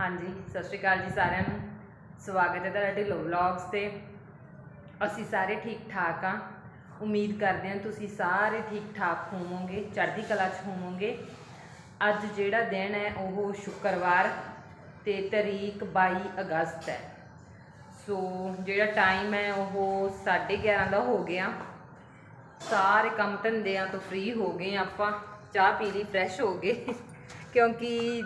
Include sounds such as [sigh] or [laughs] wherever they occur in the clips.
ਹਾਂਜੀ, ਸਤਿ ਸ਼੍ਰੀ ਅਕਾਲ ਜੀ ਸਾਰਿਆਂ ਨੂੰ। ਸਵਾਗਤ ਹੈ ਤੁਹਾਡਾ ਢਿੱਲੋ ਵਲੌਗਸ ਤੇ। ਅਸੀਂ ਸਾਰੇ ਠੀਕ ਠਾਕ ਆ। ਉਮੀਦ ਕਰਦੇ ਹਾਂ ਤੁਸੀਂ ਸਾਰੇ ਠੀਕ ਠਾਕ ਹੋਵੋਗੇ, ਚੜ੍ਹਦੀ ਕਲਾ 'ਚ ਹੋਵੋਗੇ। ਅੱਜ ਜਿਹੜਾ ਦਿਨ ਹੈ, ਉਹ ਸ਼ੁੱਕਰਵਾਰ ਤੇ ਤਰੀਕ 22 ਅਗਸਤ ਹੈ। ਸੋ ਜਿਹੜਾ ਟਾਈਮ ਹੈ, ਉਹ 11:30 ਦਾ ਹੋ ਗਿਆ। ਸਾਰੇ ਕੰਮ ਧੰਦਿਆਂ ਤੋਂ ਫ੍ਰੀ ਹੋ ਗਏ ਆਪਾਂ। ਚਾਹ ਪੀ ਲਈ ਫਰੈਸ਼ ਹੋ ਗਏ। ਕਿਉਂਕਿ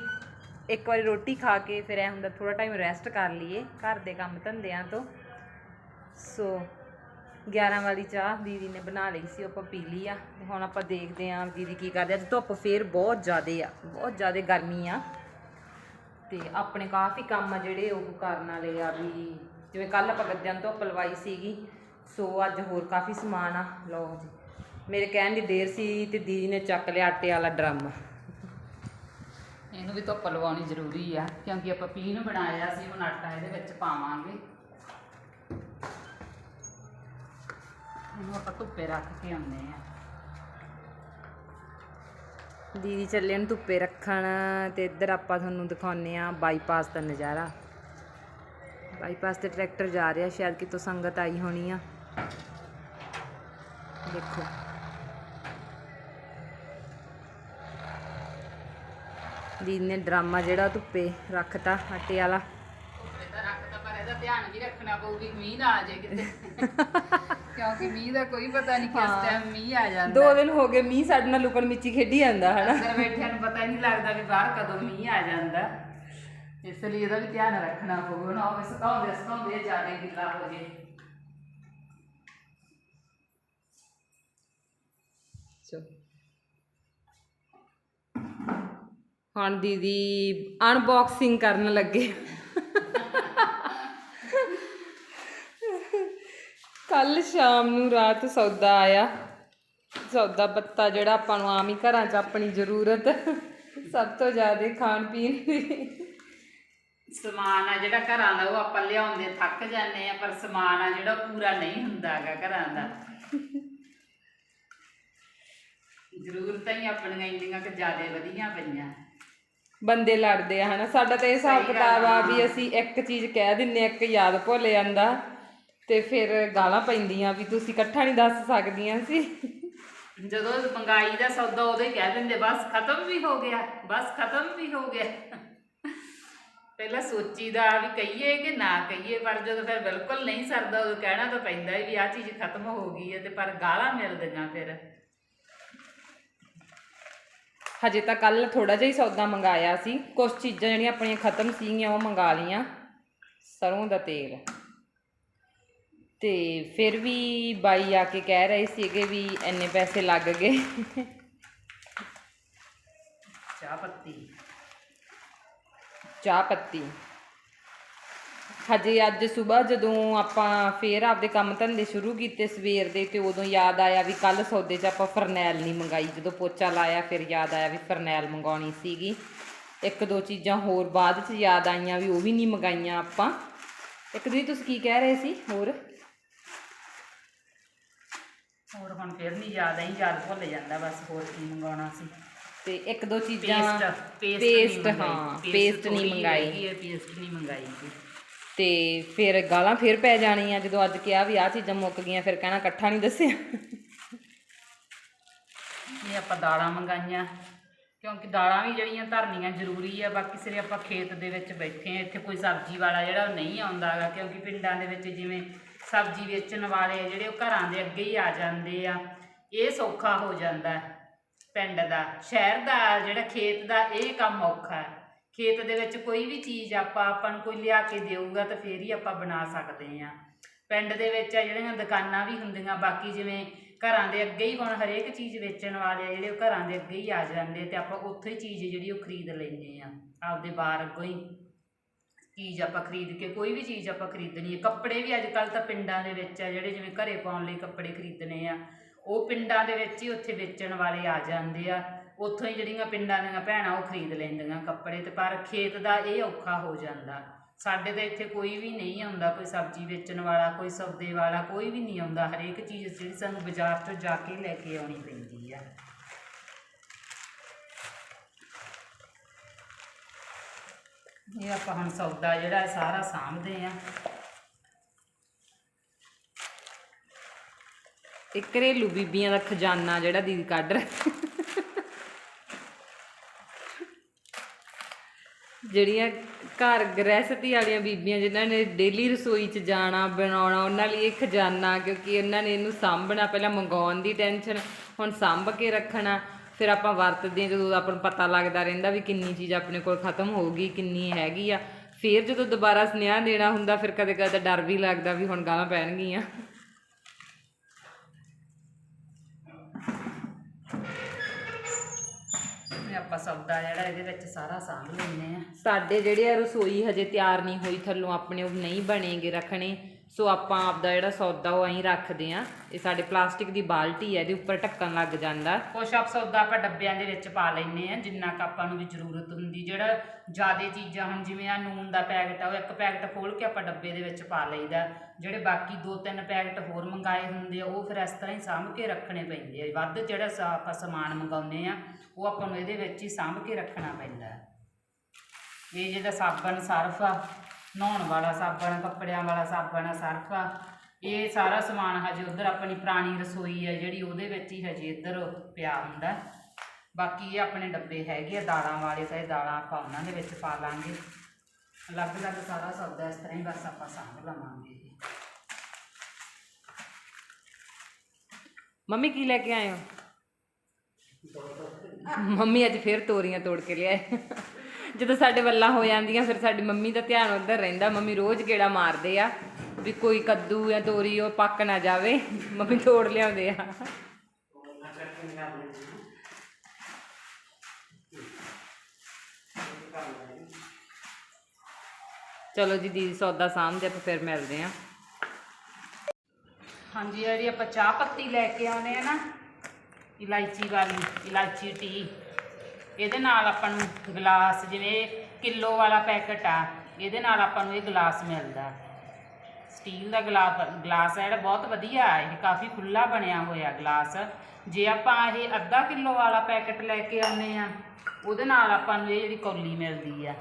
ਇੱਕ ਵਾਰੀ ਰੋਟੀ ਖਾ ਕੇ ਫਿਰ ਐ ਹੁੰਦਾ ਥੋੜਾ ਟਾਈਮ ਰੈਸਟ ਕਰ ਲਈਏ, ਘਰ ਦੇ ਕੰਮ ਧੰਦਿਆਂ ਤੋਂ। ਸੋ 11 ਵਾਲੀ ਚਾਹ ਦੀਦੀ ਨੇ ਬਣਾ ਲਈ ਸੀ ਉਹ ਆਪਾਂ ਪੀ ਲਈ ਆ। ਤੇ ਹੁਣ ਆਪਾਂ ਦੇਖਦੇ ਆਂ ਦੀਦੀ ਕੀ ਕਰਦੇ ਅੱਜ ਧੁੱਪ ਫੇਰ ਬਹੁਤ ਜ਼ਿਆਦੇ ਆ, ਬਹੁਤ ਜ਼ਿਆਦੇ ਗਰਮੀ ਆ। ਤੇ ਆਪਣੇ ਕਾਫੀ ਕੰਮ ਆ ਜਿਹੜੇ ਉਹ ਕਰਨ ਵਾਲੇ ਆ ਵੀ, ਜਿਵੇਂ ਕੱਲ ਆਪਾਂ ਗੱਦਿਆਂ ਨੂੰ ਧੁੱਪ ਲਵਾਈ ਸੀਗੀ, ਸੋ ਅੱਜ ਹੋਰ ਕਾਫੀ ਸਮਾਨ ਆ। ਲਓ ਜੀ, ਮੇਰੇ ਕਹਿਣ ਦੀ ਦੇਰ ਸੀ ਤੇ ਦੀਦੀ ਨੇ ਚੱਕ ਲਿਆ ਆਟੇ ਵਾਲਾ ਡਰਮ। ਇਹਨੂੰ ਵੀ ਧੁੱਪ ਲਵਾਉਣੀ ਜ਼ਰੂਰੀ ਆ, ਕਿਉਂਕਿ ਆਪਾਂ ਪੀਹ ਬਣਾਇਆ ਸੀ, ਹੁਣ ਆਟਾ ਇਹਦੇ ਵਿੱਚ ਪਾਵਾਂਗੇ। ਇਹਨੂੰ ਆਪਾਂ ਧੁੱਪੇ ਰੱਖ ਕੇ ਆਉਂਦੇ ਆ। ਦੀਦੀ ਚੱਲੇ ਨੂੰ ਧੁੱਪੇ ਰੱਖਣ, ਤੇ ਇੱਧਰ ਆਪਾਂ ਤੁਹਾਨੂੰ ਦਿਖਾਉਨੇ ਆ ਬਾਈਪਾਸ ਦਾ ਨਜ਼ਾਰਾ। ਬਾਈਪਾਸ ਤੇ ਟਰੈਕਟਰ ਜਾ ਰਿਹਾ, ਸ਼ਾਇਦ ਕਿਤੋਂ ਸੰਗਤ ਆਈ ਹੋਣੀ ਆ। ਦੇਖੋ। ਦੀਦੀ ਨੇ ਡਰਾਮਾ ਜਿਹੜਾ ਧੁੱਪੇ ਰੱਖਤਾ ਆਟੇ ਵਾਲਾ। ਇਹਦਾ ਰੱਖਦਾ ਪਰ ਇਹਦਾ ਧਿਆਨ ਵੀ ਰੱਖਣਾ ਪਊਗੀ ਮੀਂਹ ਨਾ ਆ ਜਾਏ ਕਿਤੇ। [laughs] ਕਿਉਂਕਿ ਮੀਂਹ ਦਾ ਕੋਈ ਪਤਾ ਨਹੀਂ ਕਿਸ ਟਾਈਮ ਮੀਂਹ ਆ ਜਾਂਦਾ। ਦੋ ਦਿਨ ਹੋ ਗਏ ਮੀਂਹ ਸਾਡੇ ਨਾਲ ਲੁਕਣ ਮਿੱਚੀ ਖੇਡੀ ਜਾਂਦਾ ਹਨਾ। ਅੰਦਰ ਬੈਠਿਆਂ ਨੂੰ ਪਤਾ ਨਹੀਂ ਲੱਗਦਾ ਵੀ ਬਾਹਰ ਕਦੋਂ ਮੀਂਹ ਆ ਜਾਂਦਾ। ਇਸ ਲਈ ਇਹਦਾ ਵੀ ਧਿਆਨ ਰੱਖਣਾ ਪਊਗਾ ਨਾ ਹੋਵੇ ਸੁਕਾਉਂਦੇ ਸੁਕਾਉਂਦੇ ਜ਼ਿਆਦਾ ਗਿੱਲਾ ਹੋ ਜੇ ਹੁਣ ਦੀਦੀ ਅਨਬਾਕਸਿੰਗ ਕਰਨ ਲੱਗੇ। ਕੱਲ ਸ਼ਾਮ ਨੂੰ ਰਾਤ ਸੌਦਾ ਆਇਆ। ਸੌਦਾ ਪੱਤਾ ਜਿਹੜਾ ਆਪਾਂ ਨੂੰ ਆਮ ਹੀ ਘਰਾਂ 'ਚ ਆਪਣੀ ਜ਼ਰੂਰਤ। ਸਭ ਤੋਂ ਜ਼ਿਆਦਾ ਖਾਣ ਪੀਣ ਦੀ। ਸਮਾਨ ਆ ਜਿਹੜਾ ਘਰਾਂ ਦਾ, ਉਹ ਆਪਾਂ ਲਿਆਉਂਦੇ, ਥੱਕ ਜਾਂਦੇ ਆ, ਪਰ ਸਮਾਨ ਆ ਜਿਹੜਾ ਪੂਰਾ ਨਹੀਂ ਹੁੰਦਾਗਾ ਘਰਾਂ ਦਾ। ਜ਼ਰੂਰਤਾਂ ਹੀ ਆਪਣੀਆਂ ਇੰਨੀਆਂ ਕਿ ਜ਼ਿਆਦਾ ਵਧੀਆਂ ਪਈਆਂ। ਬੰਦੇ ਲੜਦੇ ਆ ਹਨਾ? ਸਾਡਾ ਤਾਂ ਇਹ ਹਿਸਾਬ ਕਿਤਾਬ ਆ। ਆ। ਵੀ ਅਸੀਂ ਇੱਕ ਚੀਜ਼ ਕਹਿ ਦਿੰਨੇ ਆ, ਇੱਕ ਯਾਦ ਭੁੱਲ ਜਾਂਦਾ। ਤੇ ਫਿਰ ਗਾਲਾਂ ਪੈਂਦੀਆਂ ਵੀ ਤੁਸੀਂ ਇਕੱਠਾ ਨਹੀਂ ਦੱਸ ਸਕਦੀਆਂ ਸੀ। ਜਦੋਂ ਮੰਗਾਈ ਦਾ ਸੌਦਾ ਉਦੋਂ ਹੀ ਕਹਿ ਦਿੰਦੇ ਬਸ ਖਤਮ ਵੀ ਹੋ ਗਿਆ ਬਸ ਖਤਮ ਵੀ ਹੋ ਗਿਆ। ਪਹਿਲਾਂ ਸੋਚੀਦਾ ਵੀ ਕਹੀਏ ਕਿ ਨਾ ਕਹੀਏ ਪਰ ਜਦੋਂ ਫਿਰ ਬਿਲਕੁਲ ਨਹੀਂ ਸਰਦਾ ਉਦੋਂ ਕਹਿਣਾ ਤਾਂ ਪੈਂਦਾ ਹੈ ਵੀ ਆਹ ਚੀਜ਼ ਖਤਮ ਹੋ ਗਈ ਹੈ ਤੇ ਪਰ ਗਾਲਾਂ ਮਿਲਦੀਆਂ ਫਿਰ। ਹਜੇ ਤਾਂ ਕੱਲ ਥੋੜਾ ਜਿਹਾ ਹੀ ਸੌਦਾ ਮੰਗਾਇਆ ਸੀ। ਕੁਝ ਚੀਜ਼ਾਂ ਜਿਹੜੀਆਂ ਆਪਣੀਆਂ ਖਤਮ ਸੀਗੀਆਂ ਉਹ ਮੰਗਾ ਲੀਆਂ ਸਰੋਂ ਦਾ ਤੇਲ। ਤੇ ਫਿਰ ਵੀ ਬਾਈ ਆ ਕੇ ਕਹਿ ਰਹੇ ਸੀਗੇ ਵੀ ਇੰਨੇ ਪੈਸੇ ਲੱਗ ਗਏ। ਚਾਹ ਪੱਤੀ। ਚਾਹ ਪੱਤੀ। ਹਜੇ ਅੱਜ ਸਵੇਰ ਜਦੋਂ ਆਪਾਂ ਫੇਰ ਆਪਦੇ ਕੰਮ ਧੰਦੇ ਸ਼ੁਰੂ ਕੀਤੇ ਸਵੇਰ ਦੇ ਤੇ ਉਦੋਂ ਯਾਦ ਆਇਆ ਵੀ ਕੱਲ ਸੌਦੇ 'ਚ ਆਪਾਂ ਫਰਨੈਲ ਨਹੀਂ ਮੰਗਾਈ। ਜਦੋਂ ਪੋਚਾ ਲਾਇਆ ਫਿਰ ਯਾਦ ਆਇਆ ਵੀ ਫਰਨੈਲ ਮੰਗਾਉਣੀ ਸੀਗੀ। ਇੱਕ ਦੋ ਚੀਜ਼ਾਂ ਹੋਰ ਬਾਅਦ 'ਚ ਯਾਦ ਆਈਆਂ ਵੀ ਉਹ ਵੀ ਨਹੀਂ ਮੰਗਾਈਆਂ ਆਪਾਂ। ਇੱਕ ਦੀ ਤੁਸੀਂ ਕੀ ਕਹਿ ਰਹੇ ਸੀ? ਹੋਰ? ਹੋਰ ਹੁਣ ਫਿਰ ਨਹੀਂ ਯਾਦ ਆਈ ਯਾਦ ਭੁੱਲ ਜਾਂਦਾ ਬਸ ਹੋਰ ਕੀ ਮੰਗਾਉਣਾ ਸੀ। ਤੇ ਇੱਕ ਦੋ ਚੀਜ਼ਾਂ ਪੇਸਟ ਪੇਸਟ ਹਾਂ ਪੇਸਟ ਨਹੀਂ ਮੰਗਾਈ। ਇਹ ਪੇਸਟ ਨਹੀਂ ਮੰਗਾਈ। ਤੇ ਫਿਰ ਗਾਲਾਂ ਫਿਰ ਪੈ ਜਾਣੀਆਂ ਜਦੋਂ ਅੱਜ ਕਿਹਾ ਵੀ ਆਹ ਚੀਜ਼ਾਂ ਮੁੱਕ ਗਈਆਂ, ਫਿਰ ਕਹਿਣਾ ਇਕੱਠਾ ਨਹੀਂ ਦੱਸਿਆ। ਇਹ ਆਪਾਂ ਦਾਲਾਂ ਮੰਗਾਈਆਂ, ਕਿਉਂਕਿ ਦਾਲਾਂ ਵੀ ਜਿਹੜੀਆਂ ਧਰਨੀਆਂ ਜ਼ਰੂਰੀ ਆ, ਬਾਕੀ ਸਿਰੇ ਆਪਾਂ ਖੇਤ ਦੇ ਵਿੱਚ ਬੈਠੇ ਆ ਇੱਥੇ ਕੋਈ ਸਬਜ਼ੀ ਵਾਲਾ ਜਿਹੜਾ ਉਹ ਨਹੀਂ ਆਉਂਦਾ ਹੈਗਾ ਕਿਉਂਕਿ ਪਿੰਡਾਂ ਦੇ ਵਿੱਚ ਜਿਵੇਂ ਸਬਜ਼ੀ ਵੇਚਣ ਵਾਲੇ ਆ, ਜਿਹੜੇ ਉਹ ਘਰਾਂ ਦੇ ਅੱਗੇ ਹੀ ਆ ਜਾਂਦੇ ਆ, ਇਹ ਸੌਖਾ ਹੋ ਜਾਂਦਾ ਪਿੰਡ ਦਾ, ਸ਼ਹਿਰ ਦਾ, ਜਿਹੜਾ ਖੇਤ ਦਾ, ਇਹ ਕੰਮ ਔਖਾ ਹੈ। ਖੇਤ ਦੇ ਵਿੱਚ ਕੋਈ ਵੀ ਚੀਜ਼ ਆਪਾਂ ਆਪਾਂ ਨੂੰ ਕੋਈ ਲਿਆ ਕੇ ਦੇਊਗਾ ਤਾਂ ਫੇਰ ਹੀ ਆਪਾਂ ਬਣਾ ਸਕਦੇ ਆ ਪਿੰਡ ਦੇ ਵਿੱਚ ਆ ਜਿਹੜੀਆਂ ਦੁਕਾਨਾਂ ਵੀ ਹੁੰਦੀਆਂ, ਬਾਕੀ ਜਿਵੇਂ ਘਰਾਂ ਦੇ ਅੱਗੇ ਹੀ ਹੁਣ ਹਰੇਕ ਚੀਜ਼ ਵੇਚਣ ਵਾਲੇ ਆ ਜਿਹੜੇ ਉਹ ਘਰਾਂ ਦੇ ਅੱਗੇ ਹੀ ਆ ਜਾਂਦੇ ਤੇ ਆਪਾਂ ਉੱਥੇ ਹੀ ਚੀਜ਼ ਜਿਹੜੀ ਉਹ ਖਰੀਦ ਲੈਂਦੇ ਆ ਆਪਦੇ ਬਾਹਰ ਅੱਗੋਂ ਹੀ। ਚੀਜ਼ ਆਪਾਂ ਖਰੀਦ ਕੇ, ਕੋਈ ਵੀ ਚੀਜ਼ ਆਪਾਂ ਖਰੀਦਣੀ ਹੈ। ਕੱਪੜੇ ਵੀ ਅੱਜ ਕੱਲ ਤਾਂ ਪਿੰਡਾਂ ਦੇ ਵਿੱਚ ਆ ਜਿਹੜੇ ਜਿਵੇਂ ਘਰੇ ਪਾਉਣ ਲਈ ਕੱਪੜੇ ਖਰੀਦਣੇ ਆ, ਉਹ ਪਿੰਡਾਂ ਦੇ ਵਿੱਚ ਹੀ ਉੱਥੇ ਵੇਚਣ ਵਾਲੇ ਆ ਜਾਂਦੇ ਆ। ਉੱਥੋਂ ਹੀ ਜਿਹੜੀਆਂ ਪਿੰਡਾਂ ਦੀਆਂ ਭੈਣਾਂ ਉਹ ਖਰੀਦ ਲੈਂਦੀਆਂ ਕੱਪੜੇ ਤੇ, ਪਰ ਖੇਤ ਦਾ ਇਹ ਔਖਾ ਹੋ ਜਾਂਦਾ। ਸਾਡੇ ਤਾਂ ਇੱਥੇ ਕੋਈ ਵੀ ਨਹੀਂ ਆਉਂਦਾ, ਕੋਈ ਸਬਜ਼ੀ ਵੇਚਣ ਵਾਲਾ, ਕੋਈ ਸੌਦੇ ਵਾਲਾ, ਕੋਈ ਵੀ ਨਹੀਂ ਆਉਂਦਾ। ਹਰੇਕ ਚੀਜ਼ ਜਿਹੜੀ ਸਾਨੂੰ ਬਾਜ਼ਾਰ ਤੋਂ ਜਾ ਕੇ ਲੈ ਕੇ ਆਉਣੀ ਪੈਂਦੀ ਆ। ਇਹ ਆਪਾਂ ਹੁਣ ਸੌਦਾ ਜਿਹੜਾ ਸਾਰਾ ਸਾਂਭਦੇ ਆ। ਇਹ ਘਰੇਲੂ ਬੀਬੀਆਂ ਦਾ ਖਜ਼ਾਨਾ ਜਿਹੜਾ ਦੀਦੀ ਕੱਢ ਰਹੀ ਜਿਹੜੀਆਂ ਘਰ ਗ੍ਰਹਿਸਤੀ ਵਾਲੀਆਂ ਬੀਬੀਆਂ ਜਿਨ੍ਹਾਂ ਨੇ ਡੇਲੀ ਰਸੋਈ 'ਚ ਜਾਣਾ, ਬਣਾਉਣਾ, ਉਹਨਾਂ ਲਈ ਇਹ ਖਜ਼ਾਨਾ, ਕਿਉਂਕਿ ਉਹਨਾਂ ਨੇ ਇਹਨੂੰ ਸਾਂਭਣਾ, ਪਹਿਲਾਂ ਮੰਗਾਉਣ ਦੀ ਟੈਨਸ਼ਨ ਹੁਣ ਸਾਂਭ ਕੇ ਰੱਖਣਾ, ਫਿਰ ਆਪਾਂ ਵਰਤਦੇ ਹਾਂ, ਜਦੋਂ ਆਪਾਂ ਨੂੰ ਪਤਾ ਲੱਗਦਾ ਰਹਿੰਦਾ ਵੀ ਕਿੰਨੀ ਚੀਜ਼ ਆਪਣੇ ਕੋਲ ਖਤਮ ਹੋ ਗਈ, ਕਿੰਨੀ ਹੈਗੀ ਆ, ਫਿਰ ਜਦੋਂ ਦੁਬਾਰਾ ਸੁਨੇਹਾ ਦੇਣਾ ਹੁੰਦਾ, ਫਿਰ ਕਦੇ ਕਦੇ ਡਰ ਵੀ ਲੱਗਦਾ ਵੀ ਹੁਣ ਗਾਲਾਂ ਪੈਣਗੀਆਂ। ਆਪਾਂ ਸੌਦਾ ਜਿਹੜਾ ਇਹਦੇ ਵਿੱਚ ਸਾਰਾ ਸਾਂਭ ਲੈਂਦੇ ਆ ਸਾਡੇ ਜਿਹੜੇ ਆ ਰਸੋਈ ਹਜੇ ਤਿਆਰ ਨਹੀਂ ਹੋਈ, ਥੱਲੋਂ ਆਪਣੇ ਉਹ ਨਹੀਂ ਬਣੇਗੇ ਰੱਖਣੇ। ਸੋ ਆਪਾਂ ਆਪਦਾ ਜਿਹੜਾ ਸੌਦਾ ਉਹ ਐਂ ਰੱਖਦੇ ਆ ਇਹ ਸਾਡੇ ਪਲਾਸਟਿਕ ਦੀ ਬਾਲਟੀ ਹੈ, ਇਹਦੇ ਉੱਪਰ ਢੱਕਣ ਲੱਗ ਜਾਂਦਾ। ਕੁਛ ਆਪ ਸੌਦਾ ਆਪਾਂ ਡੱਬਿਆਂ ਦੇ ਵਿੱਚ ਪਾ ਲੈਂਦੇ ਆ ਜਿੰਨਾ ਕੁ ਆਪਾਂ ਨੂੰ ਵੀ ਜ਼ਰੂਰਤ ਹੁੰਦੀ। ਜਿਹੜਾ ਜ਼ਿਆਦੇ ਚੀਜ਼ਾਂ ਹੁਣ ਜਿਵੇਂ ਆ ਨੂਨ ਦਾ ਪੈਕਟ ਆ, ਉਹ ਇੱਕ ਪੈਕਟ ਖੋਲ ਕੇ ਆਪਾਂ ਡੱਬੇ ਦੇ ਵਿੱਚ ਪਾ ਲਈਦਾ। ਜਿਹੜੇ ਬਾਕੀ ਦੋ ਤਿੰਨ ਪੈਕਟ ਹੋਰ ਮੰਗਾਏ ਹੁੰਦੇ ਆ, ਉਹ ਫਿਰ ਇਸ ਤਰ੍ਹਾਂ ਹੀ ਸਾਂਭ ਕੇ ਰੱਖਣੇ ਪੈਂਦੇ ਆ। ਵੱਧ ਜਿਹੜਾ ਸਾ- ਆਪਾਂ ਸਮਾਨ ਮੰਗਾਉਂਦੇ ਆ ਉਹ ਆਪਾਂ ਨੂੰ ਇਹਦੇ ਵਿੱਚ ਹੀ ਸਾਂਭ ਕੇ ਰੱਖਣਾ ਪੈਂਦਾ। ਇਹ ਜਿਹੜਾ ਸਾਬਣ ਸਰਫ ਆ ਨਹਾਉਣ ਵਾਲਾ ਸਾਬਣ, ਕੱਪੜਿਆਂ ਵਾਲਾ ਸਾਬਣ ਆ ਸਰਫ ਆ ਇਹ ਸਾਰਾ ਸਮਾਨ ਹਜੇ ਉਧਰ ਆਪਣੀ ਪੁਰਾਣੀ ਰਸੋਈ ਆ ਜਿਹੜੀ ਉਹਦੇ ਵਿੱਚ ਹੀ ਹਜੇ ਇੱਧਰ ਪਿਆ ਹੁੰਦਾ। ਬਾਕੀ ਇਹ ਆਪਣੇ ਡੱਬੇ ਹੈਗੇ ਆ, ਦਾਲਾਂ ਵਾਲੇ ਤਾਂ ਇਹ ਦਾਲਾਂ ਆਪਾਂ ਉਹਨਾਂ ਦੇ ਵਿੱਚ ਪਾ ਲਾਂਗੇ। ਅਲੱਗ-ਅਲੱਗ ਸਾਰਾ ਸੌਦਾ ਇਸ ਤਰ੍ਹਾਂ ਹੀ ਬਸ ਆਪਾਂ ਸਾਂਭ ਲਵਾਂਗੇ। ਮੰਮੀ, ਕੀ ਲੈ ਕੇ ਆਏ ਹੋ? ਮੰਮੀ ਅੱਜ ਫੇਰ ਤੋਰੀਆਂ ਤੋੜ ਕੇ ਲਿਆਏ। ਜਦੋਂ ਸਾਡੇ ਵੱਲਾਂ ਹੋ ਜਾਂਦੀਆਂ, ਫਿਰ ਸਾਡੀ ਮੰਮੀ ਦਾ ਧਿਆਨ ਉੱਧਰ ਰਹਿੰਦਾ। ਮੰਮੀ ਰੋਜ਼ ਗੇੜਾ ਮਾਰਦੇ ਆ ਵੀ ਕੋਈ ਕੱਦੂ ਜਾਂ ਤੋਰੀ ਉਹ ਪੱਕ ਨਾ ਜਾਵੇ। ਮੰਮੀ ਤੋੜ ਲਿਆਉਂਦੇ ਆ। ਚਲੋ ਜੀ ਦੀਦੀ, ਸੌਦਾ ਸਾਂਭਦੇ ਆਪਾਂ ਫਿਰ ਮਿਲਦੇ ਆ। ਹਾਂਜੀ ਜਿਹੜੀ ਆਪਾਂ ਚਾਹ ਪੱਤੀ ਲੈ ਕੇ ਆਉਨੇ ਆ ਨਾ, ਇਲਾਇਚੀ ਵਾਲੀ, ਇਲਾਇਚੀ ਟੀ। ਇਹਦੇ ਨਾਲ ਆਪਾਂ ਨੂੰ ਗਲਾਸ ਜਿਵੇਂ ਕਿਲੋ ਵਾਲਾ ਪੈਕਟ ਆ, ਇਹਦੇ ਨਾਲ ਆਪਾਂ ਨੂੰ ਇਹ ਗਲਾਸ ਮਿਲਦਾ। ਸਟੀਲ ਦਾ ਗਲਾਸ ਗਲਾਸ ਹੈ ਜਿਹੜਾ ਬਹੁਤ ਵਧੀਆ ਇਹ ਕਾਫੀ ਖੁੱਲਾ ਬਣਿਆ ਹੋਇਆ ਗਲਾਸ। ਜੇ ਆਪਾਂ ਇਹ ਅੱਧਾ ਕਿਲੋ ਵਾਲਾ ਪੈਕਟ ਲੈ ਕੇ ਆਉਂਦੇ ਆ ਉਹਦੇ ਨਾਲ ਆਪਾਂ ਨੂੰ ਇਹ ਜਿਹੜੀ ਕੌਲੀ ਮਿਲਦੀ ਆ।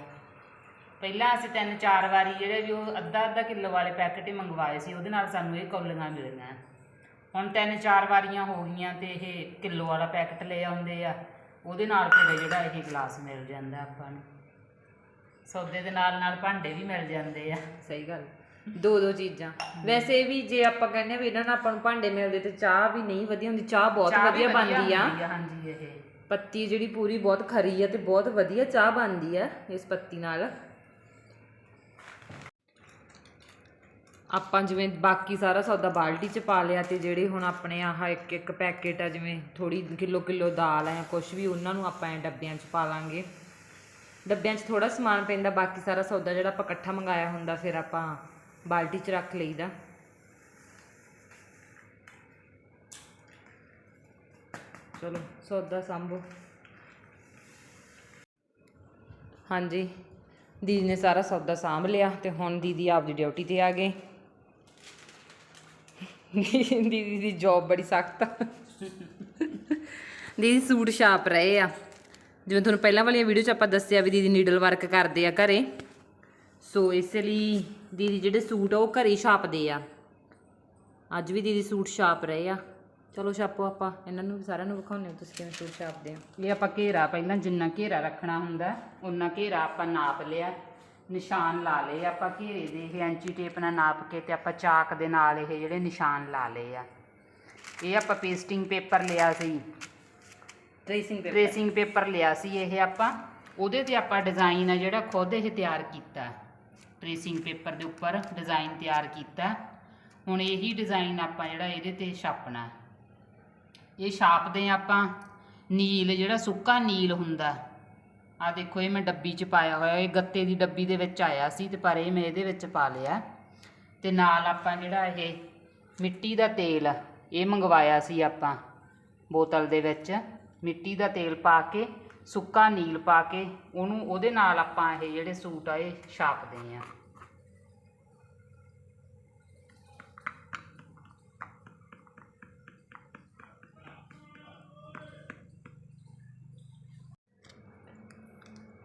ਪਹਿਲਾਂ ਅਸੀਂ ਤਿੰਨ ਚਾਰ ਵਾਰੀ ਜਿਹੜੇ ਵੀ ਉਹ ਅੱਧਾ ਅੱਧਾ ਕਿਲੋ ਵਾਲੇ ਪੈਕਟ ਹੀ ਮੰਗਵਾਏ ਸੀ, ਉਹਦੇ ਨਾਲ ਸਾਨੂੰ ਇਹ ਕੌਲੀਆਂ ਮਿਲੀਆਂ। ਹੁਣ ਤਿੰਨ ਚਾਰ ਵਾਰੀਆਂ ਹੋ ਗਈਆਂ ਤੇ ਇਹ ਕਿਲੋ ਵਾਲਾ ਪੈਕਟ ਲੈ ਆਉਂਦੇ ਆ। ਉਹਦੇ ਨਾਲ ਫਿਰ ਜਿਹੜਾ ਇਹ ਗਲਾਸ ਮਿਲ ਜਾਂਦਾ ਆਪਾਂ ਨੂੰ। ਸੌਦੇ ਦੇ ਨਾਲ ਨਾਲ ਭਾਂਡੇ ਵੀ ਮਿਲ ਜਾਂਦੇ ਆ। ਸਹੀ ਗੱਲ। ਦੋ ਦੋ ਚੀਜ਼ਾਂ। ਵੈਸੇ ਵੀ ਜੇ ਆਪਾਂ ਕਹਿੰਦੇ ਆ ਵੀ ਇਹਨਾਂ ਨਾਲ ਆਪਾਂ ਨੂੰ ਭਾਂਡੇ ਮਿਲਦੇ ਤੇ ਚਾਹ ਵੀ ਨਹੀਂ ਵਧੀਆ ਹੁੰਦੀ ਚਾਹ ਬਹੁਤ ਚਾਹ ਵੀ ਵਧੀਆ ਬਣਦੀ ਆ। ਹੁੰਦੀ ਹਾਂਜੀ ਇਹ। ਪੱਤੀ ਜਿਹੜੀ ਪੂਰੀ ਬਹੁਤ ਖਰੀ ਆ ਤੇ ਬਹੁਤ ਵਧੀਆ ਚਾਹ ਬਣਦੀ ਆ ਇਸ ਪੱਤੀ ਨਾਲ। ਆਪਾਂ ਜਿਵੇਂ ਬਾਕੀ ਸਾਰਾ ਸੌਦਾ ਬਾਲਟੀ 'ਚ ਪਾ ਲਿਆ ਤੇ ਜਿਹੜੇ ਹੁਣ ਆਪਣੇ ਆਹ ਇੱਕ ਇੱਕ ਪੈਕੇਟ ਆ, ਜਿਵੇਂ ਥੋੜੀ ਕਿਲੋ ਕਿਲੋ ਦਾਲ ਆ ਜਾਂ ਕੁਝ ਵੀ, ਉਹਨਾਂ ਨੂੰ ਆਪਾਂ ਐ ਡੱਬਿਆਂ 'ਚ ਪਾ ਲਾਂਗੇ। ਡੱਬਿਆਂ 'ਚ ਥੋੜਾ ਸਮਾਨ ਪੈਂਦਾ, ਬਾਕੀ ਸਾਰਾ ਸੌਦਾ ਜਿਹੜਾ ਆਪਾਂ ਇਕੱਠਾ ਮੰਗਾਇਆ ਹੁੰਦਾ, ਫਿਰ ਆਪਾਂ ਬਾਲਟੀ 'ਚ ਰੱਖ ਲਈਦਾ। ਚਲੋ, ਸੌਦਾ ਸੰਭੋ। ਹਾਂਜੀ, ਦੀਦੀ ਨੇ ਸਾਰਾ ਸੌਦਾ ਸਾਂਭ ਲਿਆ ਤੇ ਹੁਣ ਦੀਦੀ ਆਪਦੀ ਡਿਊਟੀ ਤੇ ਆ ਗਏ। ਦੀਦੀ ਦੀ ਜੌਬ ਬੜੀ ਸਖਤ ਆ। ਦੀਦੀ ਸੂਟ ਛਾਪ ਰਹੇ ਆ। ਜਿਵੇਂ ਤੁਹਾਨੂੰ ਪਹਿਲਾਂ ਵਾਲੀਆਂ ਵੀਡੀਓ 'ਚ ਆਪਾਂ ਦੱਸਿਆ ਵੀ ਦੀਦੀ ਨੀਡਲ ਵਰਕ ਕਰਦੇ ਆ ਘਰੇ। ਸੋ ਇਸ ਲਈ ਦੀਦੀ ਜਿਹੜੇ ਸੂਟ ਆ ਉਹ ਘਰੇ ਹੀ ਛਾਪਦੇ ਆ। ਅੱਜ ਵੀ ਦੀਦੀ ਸੂਟ ਛਾਪ ਰਹੇ ਆ। ਚਲੋ ਛਾਪੋ ਆਪਾਂ। ਇਹਨਾਂ ਨੂੰ ਸਾਰਿਆਂ ਨੂੰ ਵਿਖਾਉਂਦੇ ਹਾਂ ਤੁਸੀਂ ਕਿਵੇਂ ਸੂਟ ਛਾਪਦੇ ਆ। ਇਹ ਆਪਾਂ ਘੇਰਾ ਪਹਿਲਾਂ ਜਿੰਨਾ ਘੇਰਾ ਰੱਖਣਾ ਹੁੰਦਾ ਉਹਨਾਂ ਘੇਰਾ ਆਪਾਂ ਨਾਪ ਲਿਆ। ਨਿਸ਼ਾਨ ਲਾ ਲਏ ਆਪਾਂ ਘੇਰੇ ਦੇ ਇਹ ਐਂਚੀ ਟੇਪ ਨਾਲ ਨਾਪ ਕੇ ਤੇ ਆਪਾਂ ਚਾਕ ਦੇ ਨਾਲ ਇਹ ਜਿਹੜੇ ਨਿਸ਼ਾਨ ਲਾ ਲਏ ਆ। ਇਹ ਆਪਾਂ ਪੇਸਟਿੰਗ ਪੇਪਰ ਲਿਆ ਸੀ। Tracing paper. ਟ੍ਰੇਸਿੰਗ ਪੇਪਰ ਲਿਆ ਸੀ ਇਹ ਆਪਾਂ ਉਹਦੇ ਤੇ ਆਪਾਂ ਡਿਜ਼ਾਈਨ ਆ ਜਿਹੜਾ ਖੁਦ ਇਹ ਤਿਆਰ ਕੀਤਾ। ਟ੍ਰੇਸਿੰਗ ਪੇਪਰ ਦੇ ਉੱਪਰ ਡਿਜ਼ਾਈਨ ਤਿਆਰ ਕੀਤਾ। ਹੁਣ ਇਹੀ ਡਿਜ਼ਾਈਨ ਆਪਾਂ ਜਿਹੜਾ ਇਹਦੇ ਤੇ ਛਾਪਣਾ। ਇਹ ਛਾਪਦੇ ਆਪਾਂ ਨੀਲ ਜਿਹੜਾ ਸੁੱਕਾ ਨੀਲ ਹੁੰਦਾ ਆ ਦੇਖੋ, ਇਹ ਮੈਂ ਡੱਬੀ 'ਚ ਪਾਇਆ ਹੋਇਆ, ਇਹ ਗੱਤੇ ਦੀ ਡੱਬੀ ਦੇ ਵਿੱਚ ਆਇਆ ਸੀ ਤੇ ਪਰ ਇਹ ਮੈਂ ਇਹਦੇ ਵਿੱਚ ਪਾ ਲਿਆ। ਤੇ ਨਾਲ ਆਪਾਂ ਜਿਹੜਾ ਇਹ ਮਿੱਟੀ ਦਾ ਤੇਲ, ਇਹ ਮੰਗਵਾਇਆ ਸੀ ਆਪਾਂ ਬੋਤਲ ਦੇ ਵਿੱਚ। ਮਿੱਟੀ ਦਾ ਤੇਲ ਪਾ ਕੇ, ਸੁੱਕਾ ਨੀਲ ਪਾ ਕੇ, ਉਹਨੂੰ, ਉਹਦੇ ਨਾਲ ਆਪਾਂ ਇਹ ਜਿਹੜੇ ਸੂਟ ਆ, ਇਹ ਛਾਪਦੇ ਆ।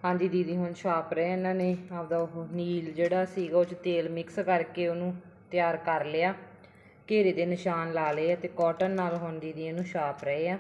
ਹਾਂਜੀ ਦੀਦੀ, ਹੁਣ ਛਾਪ ਰਹੇ ਇਹਨਾਂ ਨੇ। ਆਪਦਾ ਉਹ ਨੀਲ ਜਿਹੜਾ ਸੀਗਾ, ਉਹ ਚ ਤੇਲ ਮਿਕਸ ਕਰਕੇ ਉਹਨੂੰ ਤਿਆਰ ਕਰ ਲਿਆ। ਘੇਰੇ ਦੇ ਨਿਸ਼ਾਨ ਲਾ ਲਏ ਆ ਤੇ ਕਾਟਨ ਨਾਲ ਹੁਣ ਦੀਦੀ ਇਹਨੂੰ ਛਾਪ ਰਹੇ ਆ।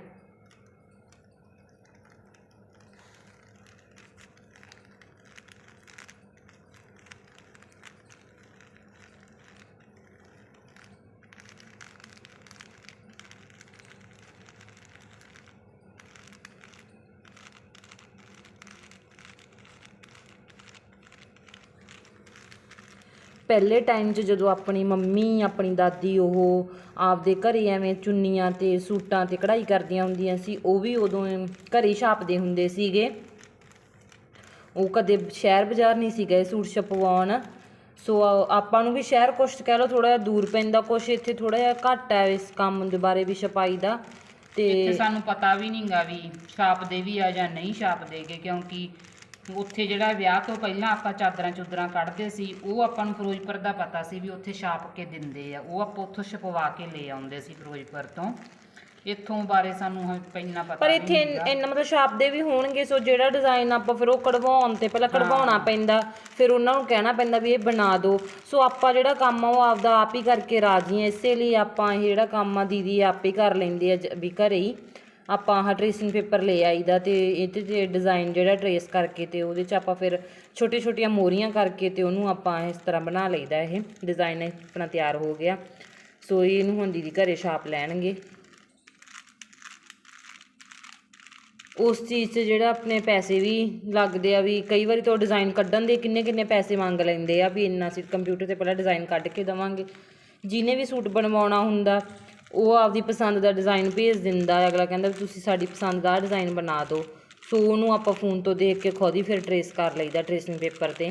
ਪਹਿਲੇ ਟਾਈਮ 'ਚ ਜਦੋਂ ਆਪਣੀ ਮੰਮੀ, ਆਪਣੀ ਦਾਦੀ ਉਹ ਆਪਦੇ ਘਰੇ ਐਵੇਂ ਚੁੰਨੀਆਂ ਤੇ ਸੂਟਾਂ ਤੇ ਕਢਾਈ ਕਰਦੀਆਂ ਹੁੰਦੀਆਂ ਸੀ, ਉਹ ਵੀ ਉਦੋਂ ਘਰੇ ਛਾਪਦੇ ਹੁੰਦੇ ਸੀਗੇ। ਉਹ ਕਦੇ ਸ਼ਹਿਰ ਬਾਜ਼ਾਰ ਨਹੀਂ ਸੀ ਗਏ ਸੂਟ ਛਪਵਾਉਣ। ਸੋ ਆਪਾਂ ਨੂੰ ਵੀ ਸ਼ਹਿਰ ਕੁਛ ਕਹਿ ਲਓ ਥੋੜਾ ਜਿਹਾ ਦੂਰ ਪੈਂਦਾ ਕੁਛ, ਇੱਥੇ ਥੋੜਾ ਜਿਹਾ ਘੱਟ ਹੈ ਇਸ ਕੰਮ ਦੇ ਬਾਰੇ ਵੀ ਛਪਾਈ ਦਾ। ਇੱਥੇ ਤੇ ਸਾਨੂੰ ਪਤਾ ਵੀ ਨਹੀਂਗਾ ਵੀ ਛਾਪਦੇ ਵੀ ਆ ਜਾਂ ਨਹੀਂ ਛਾਪਦੇਗੇ ਕਿਉਂਕਿ ਉੱਥੇ ਜਿਹੜਾ ਵਿਆਹ ਤੋਂ ਪਹਿਲਾਂ ਆਪਾਂ ਚਾਦਰਾਂ ਚੁਦਰਾਂ ਕੱਢਦੇ ਸੀ ਉਹ ਆਪਾਂ ਨੂੰ ਫਿਰੋਜ਼ਪੁਰ ਦਾ ਪਤਾ ਸੀ ਵੀ ਉੱਥੇ ਛਾਪ ਕੇ ਦਿੰਦੇ ਆ। ਉਹ ਆਪਾਂ ਉੱਥੋਂ ਛਪਵਾ ਕੇ ਲੈ ਆਉਂਦੇ ਸੀ ਫਿਰੋਜ਼ਪੁਰ ਤੋਂ। ਇੱਥੋਂ ਬਾਰੇ ਸਾਨੂੰ ਇੰਨਾ ਪਤਾ ਪਰ ਇੱਥੇ। ਇੰਨਾ ਮਤਲਬ ਛਾਪਦੇ ਵੀ ਹੋਣਗੇ ਸੋ ਜਿਹੜਾ ਡਿਜ਼ਾਈਨ ਆਪਾਂ ਫਿਰ ਉਹ ਕਢਵਾਉਣ ਤੇ ਪਹਿਲਾਂ ਕਢਵਾਉਣਾ ਪੈਂਦਾ ਫਿਰ ਉਹਨਾਂ ਨੂੰ ਕਹਿਣਾ ਪੈਂਦਾ ਵੀ ਇਹ ਬਣਾ ਦਿਓ ਸੋ ਆਪਾਂ ਜਿਹੜਾ ਕੰਮ ਆ ਉਹ ਆਪਦਾ ਆਪ ਹੀ ਕਰਕੇ ਰਾਜੀ ਆ। ਇਸੇ ਲਈ ਆਪਾਂ ਇਹ ਜਿਹੜਾ ਕੰਮ ਆ ਦੀਦੀ ਆਪ ਹੀ ਕਰ ਲੈਂਦੇ ਆ ਵੀ ਘਰੇ ਹੀ। ਆਪਾਂ ਆਹ ਟ੍ਰੇਸਿੰਗ ਪੇਪਰ ਲੈ ਆਈਦਾ ਤੇ ਇਹਦੇ ਤੇ ਡਿਜ਼ਾਈਨ ਜਿਹੜਾ ਟਰੇਸ ਕਰਕੇ ਤੇ ਉਹਦੇ 'ਚ ਆਪਾਂ ਫਿਰ ਛੋਟੇ ਛੋਟੀਆਂ ਮੋਰੀਆਂ ਕਰਕੇ ਤੇ ਉਹਨੂੰ ਆਪਾਂ ਇਸ ਤਰ੍ਹਾਂ ਬਣਾ ਲਈਦਾ ਇਹ। ਡਿਜ਼ਾਈਨ ਆਪਣਾ ਤਿਆਰ ਹੋ ਗਿਆ। ਸੋ ਇਹਨੂੰ ਹੁਣ ਦੀਦੀ ਘਰੇ ਛਾਪ ਲੈਣਗੇ। ਉਸ ਚੀਜ਼ 'ਚ ਜਿਹੜਾ ਆਪਣੇ ਪੈਸੇ ਵੀ ਲੱਗਦੇ ਆ ਵੀ ਕਈ ਵਾਰੀ ਤਾਂ ਡਿਜ਼ਾਈਨ ਕੱਢਣ ਦੇ ਕਿੰਨੇ ਕਿੰਨੇ ਪੈਸੇ ਮੰਗ ਲੈਂਦੇ ਆ ਵੀ ਇੰਨਾ ਅਸੀਂ ਕੰਪਿਊਟਰ ਤੇ ਪਹਿਲਾਂ ਡਿਜ਼ਾਈਨ ਕੱਢ ਕੇ ਦੇਵਾਂਗੇ। ਜਿਹਨੇ ਵੀ ਸੂਟ ਬਣਵਾਉਣਾ ਹੁੰਦਾ ਉਹ ਆਪਦੀ ਪਸੰਦ ਦਾ ਡਿਜ਼ਾਈਨ ਭੇਜ ਦਿੰਦਾ ਅਗਲਾ ਕਹਿੰਦਾ ਵੀ ਤੁਸੀਂ ਸਾਡੀ ਪਸੰਦ ਦਾ ਡਿਜ਼ਾਈਨ ਬਣਾ ਦਿਓ। ਸੋ ਉਹਨੂੰ ਆਪਾਂ ਫੋਨ ਤੋਂ ਦੇਖ ਕੇ ਖੁਦ ਹੀ ਫਿਰ ਟਰੇਸ ਕਰ ਲਈਦਾ ਟਰੇਸਿੰਗ ਪੇਪਰ ਤੇ।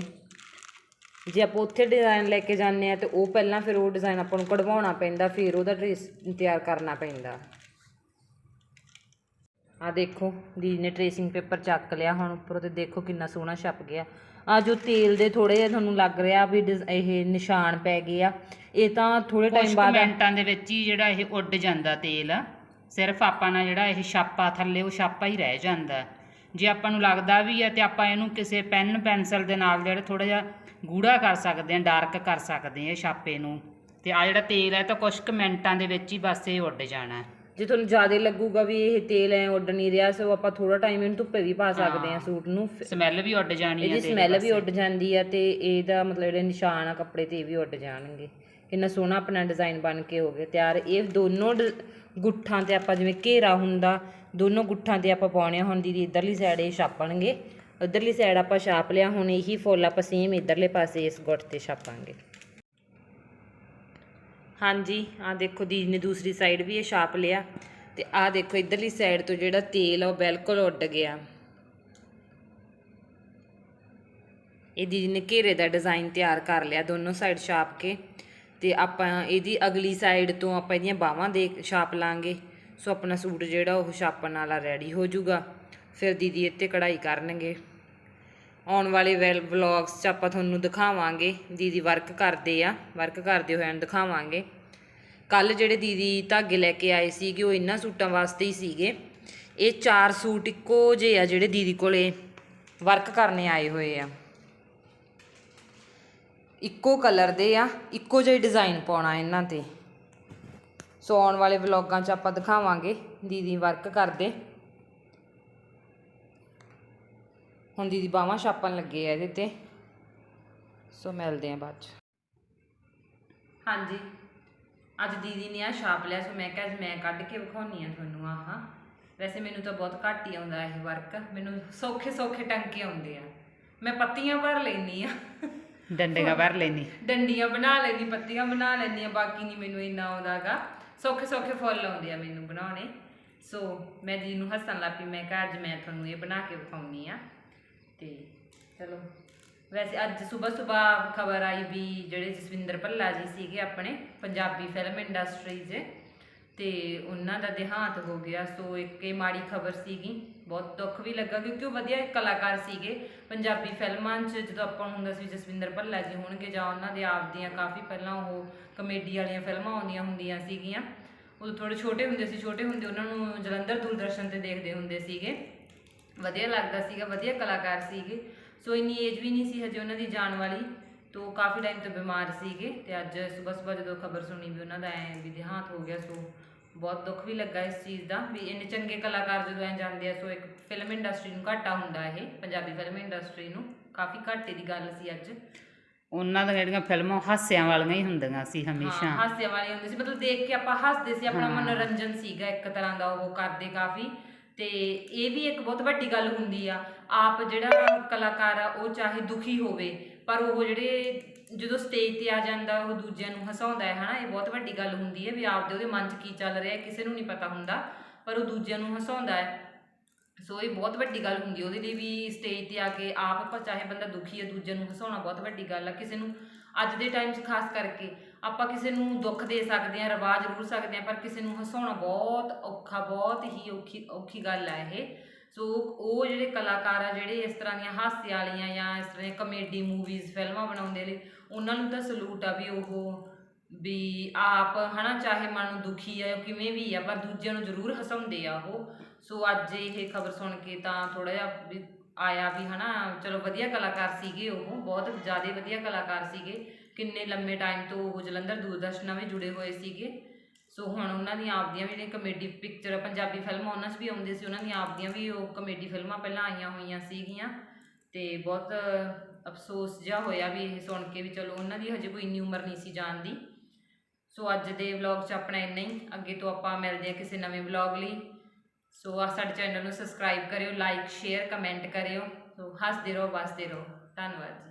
ਜੇ ਆਪਾਂ ਉੱਥੇ ਡਿਜ਼ਾਈਨ ਲੈ ਕੇ ਜਾਂਦੇ ਆ ਤੇ ਉਹ ਪਹਿਲਾਂ ਫਿਰ ਉਹ ਡਿਜ਼ਾਈਨ ਆਪਾਂ ਨੂੰ ਕਢਵਾਉਣਾ ਪੈਂਦਾ, ਫਿਰ ਉਹਦਾ ਟਰੇਸ ਤਿਆਰ ਕਰਨਾ ਪੈਂਦਾ। ਆ ਦੇਖੋ ਦੀ ਨੇ ਟਰੇਸਿੰਗ ਪੇਪਰ ਚੱਕ ਲਿਆ। ਹੁਣ ਉੱਪਰੋਂ ਤੇ ਦੇਖੋ ਕਿੰਨਾ ਸੋਹਣਾ ਛਪ ਗਿਆ। ਆ ਜੋ ਤੇਲ ਦੇ ਥੋੜੇ ਜਿਹਾ ਤੁਹਾਨੂੰ ਲੱਗ ਰਿਹਾ ਵੀ ਡਿਜ਼- ਇਹ ਨਿਸ਼ਾਨ ਪੈ ਗਏ ਆ ਇਹ ਤਾਂ ਥੋੜੇ ਟਾਈਮ ਬਾਅਦ ਮਿੰਟਾਂ ਦੇ ਵਿੱਚ ਹੀ ਜਿਹੜਾ ਇਹ ਉੱਡ ਜਾਂਦਾ ਤੇਲ ਸਿਰਫ ਆਪਾਂ ਨਾਲ ਜਿਹੜਾ ਇਹ ਛਾਪਾ ਥੱਲੇ ਉਹ ਛਾਪਾ ਹੀ ਰਹਿ ਜਾਂਦਾ। ਜੇ ਆਪਾਂ ਨੂੰ ਲੱਗਦਾ ਵੀ ਹੈ ਤੇ ਆਪਾਂ ਇਹਨੂੰ ਕਿਸੇ ਪੈਨ ਪੈਨਸਲ ਦੇ ਨਾਲ ਜਿਹੜਾ ਥੋੜਾ ਜਿਹਾ ਗੂੜਾ ਕਰ ਸਕਦੇ ਹਾਂ ਡਾਰਕ ਕਰ ਸਕਦੇ ਇਹ ਛਾਪੇ ਨੂੰ। ਤੇ ਆ ਜਿਹੜਾ ਤੇਲ ਹੈ ਤਾਂ ਕੁਛ ਕੁ ਮਿੰਟਾਂ ਦੇ ਵਿੱਚ ਹੀ ਬਸ ਇਹ ਉੱਡ ਜਾਣਾ। ਜੇ ਤੁਹਾਨੂੰ ਜ਼ਿਆਦਾ ਲੱਗੂਗਾ ਵੀ ਇਹ ਤੇਲ ਐ ਉੱਡ ਨਹੀਂ ਰਿਹਾ ਸੋ ਆਪਾਂ ਥੋੜਾ ਟਾਈਮ ਇਹਨੂੰ ਧੁੱਪੇ ਵੀ ਪਾ ਸਕਦੇ ਆ ਸੂਟ ਨੂੰ। ਸਮੈਲ ਵੀ ਉੱਡ ਜਾਣੀ ਹੈ ਇਹਦੀ ਸਮੈਲ ਵੀ। ਉੱਡ ਜਾਂਦੀ ਆ ਤੇ ਇਹਦਾ ਮਤਲਬ ਜਿਹੜੇ ਨਿਸ਼ਾਨ ਆ ਕੱਪੜੇ ਤੇ ਇਹ ਵੀ ਉੱਡ ਜਾਣਗੇ। ਕਿੰਨਾ ਸੋਹਣਾ ਆਪਣਾ ਡਿਜ਼ਾਈਨ ਬਣ ਕੇ ਹੋ ਗਿਆ ਤਿਆਰ। ਇਹ ਦੋਨੋਂ ਗੁੱਠਾਂ ਤੇ ਆਪਾਂ ਜਿਵੇਂ ਘੇਰਾ ਹੁੰਦਾ ਦੋਨੋਂ ਗੁੱਠਾਂ ਤੇ ਆਪਾਂ ਪਾਉਣੇ। ਹੁਣ ਦੀਦੀ ਇਧਰਲੀ ਸਾਈਡ ਇਹ ਛਾਪਣਗੇ। ਉਧਰਲੀ ਸਾਈਡ ਆਪਾਂ ਛਾਪ ਲਿਆ ਹੁਣ ਇਹੀ ਫੁੱਲ ਆਪਾਂ ਸੇਮ ਇਧਰਲੇ ਪਾਸੇ ਇਸ ਗੁੱਠ ਤੇ ਛਾਪਾਂਗੇ। ਹਾਂਜੀ ਆ ਦੇਖੋ ਦੀਦੀ ਨੇ ਦੂਸਰੀ ਸਾਈਡ ਵੀ ਇਹ ਛਾਪ ਲਿਆ। ਤੇ ਆ ਦੇਖੋ, ਇਧਰਲੀ ਸਾਈਡ ਤੋਂ ਜਿਹੜਾ ਤੇਲ ਆ, ਉਹ ਬਿਲਕੁਲ ਉੱਡ ਗਿਆ। ਇਹ ਦੀਦੀ ਨੇ ਘੇਰੇ ਦਾ ਡਿਜ਼ਾਈਨ ਤਿਆਰ ਕਰ ਲਿਆ, ਦੋਨੋਂ ਸਾਈਡ ਛਾਪ ਕੇ। ਤੇ ਆਪਾਂ ਇਹਦੀ ਅਗਲੀ ਸਾਈਡ ਤੋਂ ਆਪਾਂ ਇਹਦੀਆਂ ਬਾਹਾਂ ਦੇ ਛਾਪ ਲਾਂਗੇ। ਸੋ ਆਪਣਾ ਸੂਟ ਜਿਹੜਾ, ਉਹ ਛਾਪਣ ਵਾਲਾ ਰੈਡੀ ਹੋ ਜਾਊਗਾ। ਫਿਰ ਦੀਦੀ ਇੱਥੇ ਕਢਾਈ ਕਰਨਗੇ। ਆਉਣ ਵਾਲੇ ਵੈਲ ਵਲੌਗਸ 'ਚ ਆਪਾਂ ਤੁਹਾਨੂੰ ਦਿਖਾਵਾਂਗੇ, ਦੀਦੀ ਵਰਕ ਕਰਦੇ ਆ ਵਰਕ ਕਰਦੇ ਹੋਏ ਨੂੰ ਦਿਖਾਵਾਂਗੇ। ਕੱਲ ਜਿਹੜੇ ਦੀਦੀ ਧਾਗੇ ਲੈ ਕੇ ਆਏ ਸੀਗੇ, ਉਹ ਇਹਨਾਂ ਸੂਟਾਂ ਵਾਸਤੇ ਹੀ ਸੀਗੇ। ਇਹ ਚਾਰ ਸੂਟ ਇੱਕੋ ਜਿਹੇ ਆ ਜਿਹੜੇ ਦੀਦੀ ਕੋਲੇ ਵਰਕ ਕਰਨੇ ਆਏ ਹੋਏ ਆ। ਇੱਕੋ ਕਲਰ ਦੇ ਆ, ਇੱਕੋ ਜਿਹੀ ਡਿਜ਼ਾਈਨ ਪਾਉਣਾ ਇਹਨਾਂ ਤੇ। ਸੋ ਆਉਣ ਵਾਲੇ ਵਲੌਗਾਂ 'ਚ ਆਪਾਂ ਦਿਖਾਵਾਂਗੇ, ਦੀਦੀ ਵਰਕ ਕਰਦੇ। ਹੁਣ ਦੀਦੀ ਬਾਹਾਂ ਛਾਪਣ ਲੱਗੇ ਆ ਇਹਦੇ ਤੇ। ਸੋ ਮਿਲਦੇ ਆ ਬਾਅਦ 'ਚ। ਹਾਂਜੀ। ਅੱਜ ਦੀਦੀ ਨੇ ਆ ਛਾਪ ਲਿਆ ਸੋ ਮੈਂ ਕਿਹਾ ਅੱਜ ਮੈਂ ਕੱਢ ਕੇ ਵਿਖਾਉਣੀ ਆ ਤੁਹਾਨੂੰ ਆਹ। ਵੈਸੇ ਮੈਨੂੰ ਤਾਂ ਬਹੁਤ ਘੱਟ ਹੀ ਆਉਂਦਾ ਇਹ ਵਰਕ ਮੈਨੂੰ ਸੌਖੇ ਸੌਖੇ ਟੰਕੇ ਆਉਂਦੇ ਆ। ਮੈਂ ਪੱਤੀਆਂ ਭਰ ਲੈਣੀ ਆ। ਡੰਡੇਗਾ ਭਰ ਲੈਣੀ ਡੰਡੀਆਂ ਬਣਾ ਲੈਣੀ ਪੱਤੀਆਂ ਬਣਾ ਲੈਣੀ ਆ ਬਾਕੀ ਨਹੀਂ ਮੈਨੂੰ ਇੰਨਾ ਆਉਂਦਾਗਾ ਸੌਖੇ ਸੌਖੇ ਫੁੱਲ ਆਉਂਦੇ ਆ ਮੈਨੂੰ ਬਣਾਉਣੇ। ਸੋ ਮੈਂ ਜੀ ਨੂੰ ਹੱਸਣ ਲੱਗ ਪਈ ਮੈਂ ਕਿਹਾ ਅੱਜ ਮੈਂ ਤੁਹਾਨੂੰ ਇਹ ਬਣਾ ਕੇ ਵਿਖਾਉਣੀ ਆ। ਤੇ ਚਲੋ, ਵੈਸੇ ਅੱਜ ਸਵੇਰ ਸਵੇਰ ਖਬਰ ਆਈ ਵੀ ਜਿਹੜੇ ਜਸਵਿੰਦਰ ਭੱਲਾ ਜੀ ਸੀਗੇ ਆਪਣੇ ਪੰਜਾਬੀ ਫਿਲਮ ਇੰਡਸਟਰੀ 'ਚ, ਤੇ ਉਹਨਾਂ ਦਾ ਦੇਹਾਂਤ ਹੋ ਗਿਆ। ਸੋ ਇੱਕ ਇਹ ਮਾੜੀ ਖਬਰ ਸੀਗੀ, ਬਹੁਤ ਦੁੱਖ ਵੀ ਲੱਗਾ ਕਿਉਂਕਿ ਉਹ ਵਧੀਆ ਕਲਾਕਾਰ ਸੀਗੇ। ਪੰਜਾਬੀ ਫਿਲਮਾਂ 'ਚ ਜਦੋਂ ਆਪਾਂ ਨੂੰ ਹੁੰਦਾ ਸੀ ਜਸਵਿੰਦਰ ਭੱਲਾ ਜੀ ਹੋਣਗੇ ਜਾਂ ਉਹਨਾਂ ਦੇ ਆਪ ਦੀਆਂ ਕਾਫੀ ਪਹਿਲਾਂ ਉਹ ਕਮੇਡੀ ਵਾਲੀਆਂ ਫਿਲਮਾਂ ਆਉਂਦੀਆਂ ਹੁੰਦੀਆਂ ਸੀਗੀਆਂ, ਉਦੋਂ ਥੋੜੇ ਛੋਟੇ ਹੁੰਦੇ ਸੀ, ਛੋਟੇ ਹੁੰਦੇ ਉਹਨਾਂ ਨੂੰ ਜਲੰਧਰ ਦੂਰਦਰਸ਼ਨ ਤੇ ਦੇਖਦੇ ਹੁੰਦੇ ਸੀਗੇ। ਵਧੀਆ ਲੱਗਦਾ ਸੀਗਾ ਵਧੀਆ ਕਲਾਕਾਰ ਸੀਗੇ। ਸੋ ਇੰਨੀ ਏਜ ਵੀ ਨਹੀਂ ਸੀ ਹਜੇ ਉਹਨਾਂ ਦੀ ਜਾਣ ਵਾਲੀ ਤੋ ਕਾਫੀ ਟਾਈਮ ਤੋਂ ਬਿਮਾਰ ਸੀਗੇ ਤੇ ਅੱਜ ਸਵੇਰ ਸਵੇਰ ਜਦੋਂ ਖਬਰ ਸੁਣੀ ਵੀ ਉਹਨਾਂ ਦਾ ਐ ਵੀ ਦੇਹਾਂਤ ਹੋ ਗਿਆ ਸੋ ਬਹੁਤ ਦੁੱਖ ਵੀ ਲੱਗਾ ਇਸ ਚੀਜ਼ ਦਾ ਵੀ ਇੰਨੇ ਚੰਗੇ ਕਲਾਕਾਰ ਜਦੋਂ ਐ ਜਾਂਦੇ ਆ ਸੋ ਇੱਕ ਫਿਲਮ ਇੰਡਸਟਰੀ ਨੂੰ ਘਾਟਾ ਹੁੰਦਾ ਇਹ ਪੰਜਾਬੀ ਫਿਲਮ ਇੰਡਸਟਰੀ ਨੂੰ ਕਾਫੀ ਘਾਟੇ ਦੀ ਗੱਲ ਸੀ ਅੱਜ। ਉਹਨਾਂ ਦੀਆਂ ਜਿਹੜੀਆਂ ਫਿਲਮਾਂ ਹਾਸਿਆਂ ਵਾਲੀਆਂ ਹੀ ਹੁੰਦੀਆਂ ਸੀ ਹਾਂ ਹਮੇਸ਼ਾ ਹਾਸੇ ਵਾਲੀ ਹੁੰਦੀ ਸੀ ਮਤਲਬ ਦੇਖ ਕੇ ਆਪਾਂ ਹੱਸਦੇ ਸੀ ਆਪਣਾ ਹਾਂ। ਮਨੋਰੰਜਨ ਸੀਗਾ ਇੱਕ ਤਰ੍ਹਾਂ ਦਾ ਉਹ ਕਰਦੇ ਕਾਫੀ। ਤੇ ਇਹ ਵੀ ਇੱਕ ਬਹੁਤ ਵੱਡੀ ਗੱਲ ਹੁੰਦੀ ਆ, ਆਪ ਜਿਹੜਾ ਕਲਾਕਾਰ ਆ, ਉਹ ਚਾਹੇ ਦੁਖੀ ਹੋਵੇ, ਪਰ ਉਹ ਜਿਹੜੇ ਜਦੋਂ ਸਟੇਜ ਤੇ ਆ ਜਾਂਦਾ, ਉਹ ਦੂਜਿਆਂ ਨੂੰ ਹਸਾਉਂਦਾ ਹੈ, ਹਨਾ, ਇਹ ਬਹੁਤ ਵੱਡੀ ਗੱਲ ਹੁੰਦੀ ਹੈ ਵੀ ਆਪਦੇ ਉਹਦੇ ਮਨ 'ਚ ਕੀ ਚੱਲ ਰਿਹਾ ਕਿਸੇ ਨੂੰ ਨਹੀਂ ਪਤਾ ਹੁੰਦਾ, ਪਰ ਉਹ ਦੂਜਿਆਂ ਨੂੰ ਹਸਾਉਂਦਾ ਹੈ। ਸੋ ਇਹ ਬਹੁਤ ਵੱਡੀ ਗੱਲ ਹੁੰਦੀ ਉਹਦੇ ਲਈ ਵੀ ਸਟੇਜ ਤੇ ਆ ਕੇ ਆਪ ਆਪਾਂ ਚਾਹੇ ਬੰਦਾ ਦੁਖੀ ਹੈ, ਦੂਜਿਆਂ ਨੂੰ ਹਸਾਉਣਾ ਬਹੁਤ ਵੱਡੀ ਗੱਲ ਆ, ਕਿਸੇ ਨੂੰ ਅੱਜ ਦੇ ਟਾਈਮ 'ਚ ਖਾਸ ਕਰਕੇ। ਆਪਾਂ ਕਿਸੇ ਨੂੰ ਦੁੱਖ ਦੇ ਸਕਦੇ ਹਾਂ ਰਵਾ ਜ਼ਰੂਰ ਸਕਦੇ ਹਾਂ, ਪਰ ਕਿਸੇ ਨੂੰ ਹਸਾਉਣਾ ਬਹੁਤ ਔਖਾ, ਬਹੁਤ ਹੀ ਔਖੀ ਔਖੀ ਗੱਲ ਆ ਇਹ। ਸੋ ਉਹ ਜਿਹੜੇ ਕਲਾਕਾਰ ਆ, ਜਿਹੜੇ ਇਸ ਤਰ੍ਹਾਂ ਦੀਆਂ ਹਾਸੇ ਵਾਲੀਆਂ ਜਾਂ ਇਸ ਤਰ੍ਹਾਂ ਦੀਆਂ ਕਮੇਡੀ ਮੂਵੀਜ਼ ਫਿਲਮਾਂ ਬਣਾਉਂਦੇ ਨੇ, ਉਹਨਾਂ ਨੂੰ ਤਾਂ ਸਲੂਟ ਆ ਵੀ ਉਹ ਵੀ ਆਪ ਹਨਾ, ਚਾਹੇ ਮਨ ਨੂੰ ਦੁਖੀ ਆ ਕਿਵੇਂ ਵੀ ਆ, ਪਰ ਦੂਜਿਆਂ ਨੂੰ ਜ਼ਰੂਰ ਹਸਾਉਂਦੇ ਆ ਉਹ। ਸੋ ਅੱਜ ਇਹ ਖਬਰ ਸੁਣ ਕੇ ਤਾਂ ਥੋੜਾ ਜਿਹਾ ਵੀ ਆਇਆ ਵੀ ਹਨਾ, ਚਲੋ ਵਧੀਆ ਕਲਾਕਾਰ ਸੀਗੇ ਉਹ, ਬਹੁਤ ਜ਼ਿਆਦਾ ਵਧੀਆ ਕਲਾਕਾਰ ਸੀਗੇ। ਕਿੰਨੇ ਲੰਮੇ ਟਾਈਮ ਤੋਂ ਉਹ ਜਲੰਧਰ ਦੂਰਦਰਸ਼ਨ ਨਾਲ ਵੀ ਜੁੜੇ ਹੋਏ ਸੀਗੇ। ਸੋ ਹੁਣ ਉਹਨਾਂ ਦੀਆਂ ਆਪਦੀਆਂ ਵੀ ਜਿਹੜੀਆਂ ਕਮੇਡੀ ਪਿਕਚਰ ਪੰਜਾਬੀ ਫਿਲਮਾਂ ਉਹਨਾਂ 'ਚ ਵੀ ਆਉਂਦੇ ਸੀ, ਉਹਨਾਂ ਦੀਆਂ ਆਪਦੀਆਂ ਵੀ ਉਹ ਕਮੇਡੀ ਫਿਲਮਾਂ ਪਹਿਲਾਂ ਆਈਆਂ ਹੋਈਆਂ ਸੀਗੀਆਂ। ਤੇ ਬਹੁਤ ਅਫਸੋਸ ਜਿਹਾ ਹੋਇਆ ਵੀ ਇਹ ਸੁਣ ਕੇ ਵੀ ਚਲੋ ਉਹਨਾਂ ਦੀ ਹਜੇ ਕੋਈ ਇੰਨੀ ਉਮਰ ਨਹੀਂ ਸੀ ਜਾਣ ਦੀ ਸੋ ਅੱਜ ਦੇ ਵਲੌਗ 'ਚ ਆਪਣਾ ਇੰਨਾ ਹੀ। ਅੱਗੇ ਤੋਂ ਆਪਾਂ ਮਿਲਦੇ ਹਾਂ ਕਿਸੇ ਨਵੇਂ ਵਲੌਗ ਲਈ। ਸੋ ਆ ਸਾਡੇ ਚੈਨਲ ਨੂੰ ਸਬਸਕ੍ਰਾਈਬ ਕਰਿਓ ਲਾਈਕ ਸ਼ੇਅਰ ਕਮੈਂਟ ਕਰਿਓ। ਸੋ ਹੱਸਦੇ ਰਹੋ, ਵਸਦੇ ਰਹੋ। ਧੰਨਵਾਦ ਜੀ।